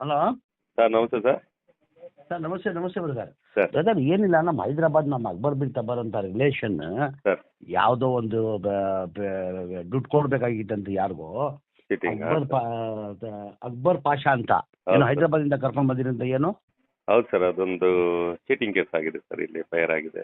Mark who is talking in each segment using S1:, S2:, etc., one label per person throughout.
S1: Hello?
S2: Sir ನಮಸ್ತೆ sir.
S1: Sir ನಮಸ್ತೆ ನಮಸ್ತೆ ಬ್ರದರ್.
S2: ಸರ್.
S1: ಬ್ರದರ್ ಏನಿಲ್ಲ ನಮ್ಮ ಹೈದರಾಬಾದ್ ನಮ್ಮ ಅಕ್ಬರ್ ಬಿಲ್ ತಬರ್ ಅಂತ ರಿಲೇಷನ್
S2: ಸರ್.
S1: ಯಾವುದೋ ಒಂದು ದುಡ್ಡು ಕೊಡ್ಬೇಕಾಗಿತ್ತಂತ ಯಾರಿಗೋ. ಅಕ್ಬರ್ ಅಕ್ಬರ್ ಪಾಷಾ ಅಂತ. ಏನು
S2: ಹೈದರಾಬಾದ್
S1: ಇಂದ ಕರ್ಕೊಂಡ್ ಬಂದಿರಂತ ಏನು?
S2: ಹೌದು ಸರ್ ಅದೊಂದು ಚೀಟಿಂಗ್ ಕೇಸ್ ಆಗಿದೆ ಸರ್ ಇಲ್ಲಿ ಫೈರ್ ಆಗಿದೆ.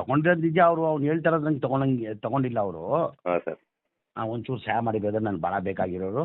S1: ತಗೊಂಡಿರೋದು ನಿಜ ಅವರು ಅವ್ನು ಹೇಳ್ತಾರ ನಂಗೆ ತಗೊಂಡಂಗೆ ತಗೊಂಡಿಲ್ಲ ಅವರು. ಒಂಚೂರು ಸಹಾಯ ಮಾಡಿ ಬ್ರದರ್ ನಾನು ಭಾಳ ಬೇಕಾಗಿರೋರು.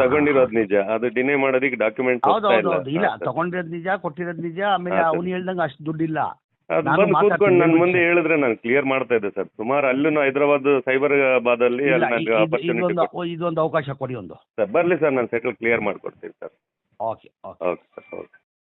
S2: ತಗೊಂಡಿರೋದು ನಿಜ. ಅದು ಡಿನೇ ಮಾಡೋದಕ್ಕೆ ಡಾಕ್ಯುಮೆಂಟ್
S1: ಹೌದು ಹೌದು ಹೌದು. ಇಲ್ಲ ತಗೊಂಡಿರೋದು ನಿಜ ಕೊಟ್ಟಿರೋದು ನಿಜ ಆಮೇಲೆ. ಅವ್ನು ಹೇಳ್ದಂಗೆ ಅಷ್ಟು ದುಡ್ಡಿಲ್ಲ.
S2: ಅದು
S1: ನಾನು
S2: ಬಂದು ಕೂತ್ಕೊಂಡು ನನ್ನ ಮುಂದೆ ಹೇಳಿದ್ರೆ ನಾನು ಕ್ಲಿಯರ್ ಮಾಡ್ತಾ ಇದ್ದೆ ಸರ್. ಸುಮಾರು ಅಲ್ಲೂ ಹೈದರಾಬಾದ್ ಸೈಬರಾಬಾದ್ ಅಲ್ಲಿ
S1: ಇದೊಂದು ಅವಕಾಶ ಕೊಡಿ ಒಂದು.
S2: ಸರ್ ಬರಲಿ ಸರ್ ನಾನು ಸೆಟಲ್ ಕ್ಲಿಯರ್ ಮಾಡ್ಕೊಡ್ತೀನಿ ಸರ್. ಓಕೆ.